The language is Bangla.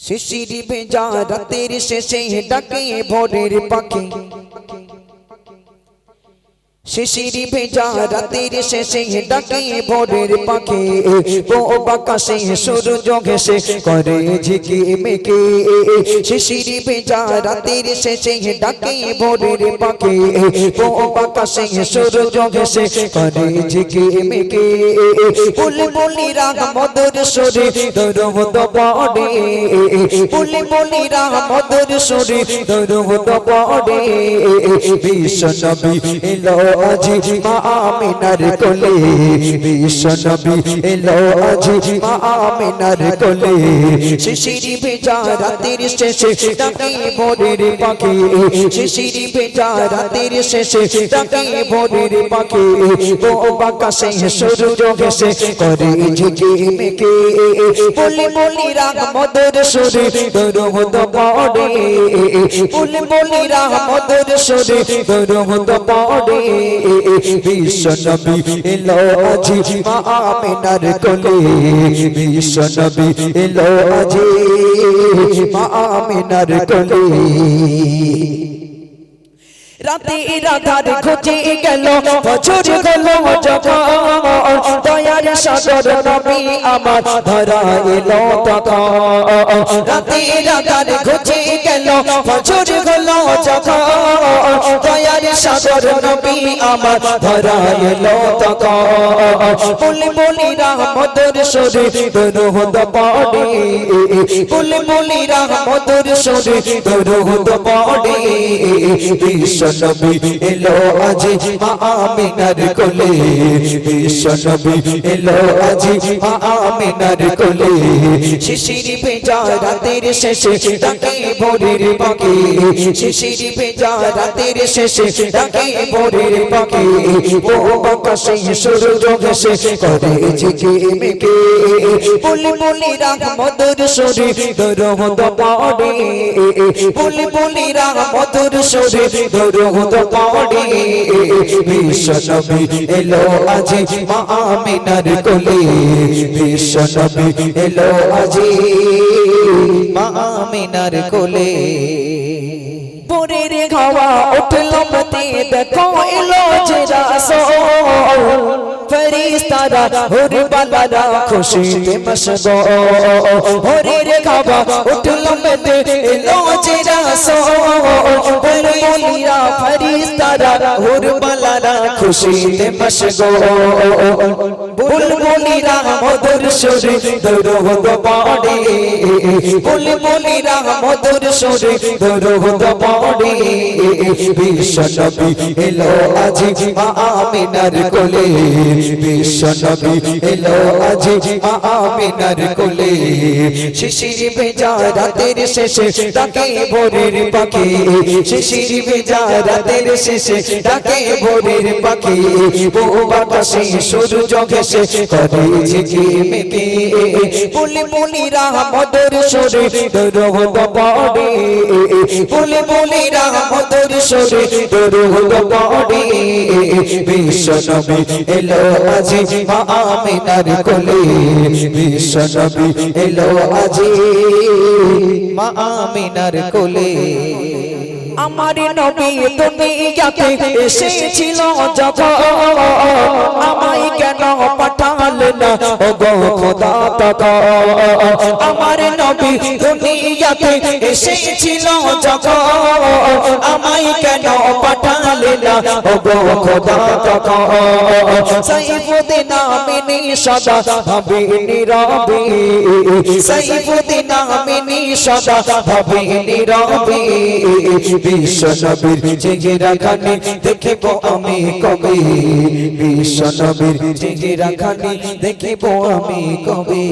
শিশির বেজা রাতের শেষে ডাকে ভোরের পাখি শিশির ভেজা রাতের শেষে ডাকে ভোরের পাখি। ও বাকাশে সূর্য ঘেসে করে ঝিকি মেকে শিশির ভেজা রাতের শেষে ডাকে ভোরের পাখি। ও বাকাশে সূর্য ঘেসে করে ঝিকি মেকে বলি বলি রাগ মধুর সুরে দরমদ পড়ে। বলি বলি রাগ মধুর সুরে দরমদ পড়ে। বিশ্ব নবী এলো আজি মা আমিনার কোলে বিশ্ব নবী এলো আজি মা আমিনার কোলে শিশিরি ভেজা রাতের শেষে ডাকে ভোরের পাখি শিশিরি ভেজা রাতের শেষে ডাকে ভোরের পাখি ও বাকাশে সূর্য ঘেসে করে ঝিকি মেকে বলি বলি রাগ মধুর সুরে দরমদ পড়ে বলি বলি রাগ মধুর সুরে দরমদ পড়ে বিশ্ব নবী এলো আজি মা আমিনার কোলে বিশ্ব নবী এলো আজি মা কোলে রাতে রাধার খোঁজে গেল, বছর গেল সাগর নবী আমার ধরা এলো তখন। রাতে রাধার খোঁজে গেল বছর গেল যখন। দয়ার সাগর নবী আমার ধরা এলো তখন। বলি বলি রামদর সরে দরুদ পড়ে। বলি বলি রামদর সরে দরুদ পড়ে। বিশ্ব নবী এলো আজি মা আমিনার কোলে। বিশ্ব নবী এলো আজি আমিনার কোলে শিশির ভেজা রাতের শেষে ডাকে ভোরের পাখি শিশির ভেজা রাতের শেষে ডাকে ভোরের পাখি ও বাকাশে সূর্য ঘেসে করে ঝিকে মেকে। বলি বলি রাগ মধুর সুরে দরমদ পড়ে বলি বলি রাগ মধুর সুরে দরমদ পড়ে বিশ্ব নবী এলো আজি মা আমিনার কোলে। বিশ্ব নবী এলো আজি মা আমিনার কোলে পরের খাওয়া উঠল মতে দেখো এলো যে রাসো ফেরিস্তারা হুর বালারা খুশিতে মশগো পরের খাওয়া উঠল মতে এলো যে রাসো বলিরা ফেরিস্তারা বালারা খুশিতে মশগো বুলবুলিরা মধুর সুরে দরুদ পড়ে। বুলবুলিরা মধুর সুরে দরুদ পড়ে। বিশ্ব নবী এলো আজি আমিনার কোলে। বিশ্ব নবী এলো আজি আমিনার কোলে। শিশির ভেজা রাতের শেষে ডাকে ভোরের পাখি। শিশির ভেজা রাতের শেষে ডাকে ভোরের পাখি, ও বাতাসে, সূর্য ঘেসে করে ঝিকি মেকে। বলি বলি রাহ মধুর সুরে দরদ পড়ে। বলি বলি রাহ মধুর সুরে দরদ পড়ে। বিশ্ব নবী এলো আজি মা আমিনার কোলে। বিশ্ব এলো আজি মা আমিনার কোলে। আমার নবী দুনিয়াতে এসেছিল যখন আমায় কেন পাঠালে না? ও গো খোদা তাকা আমার নবী দুনিয়াতে এসেছিল যখন আমায় কেন পাঠালে না ও গো খোদা তখন সাইফুদ্দিন আমিনী সদা ভাবে নীরবে সাইফুদ্দিন আমিনী সদা ভাবে নীরবে বিশ্ব নবীর চেহারা খানি দেখিব আমি কবে। বিশ্ব নবীর চেহারা খানি দেখিব আমি কবে।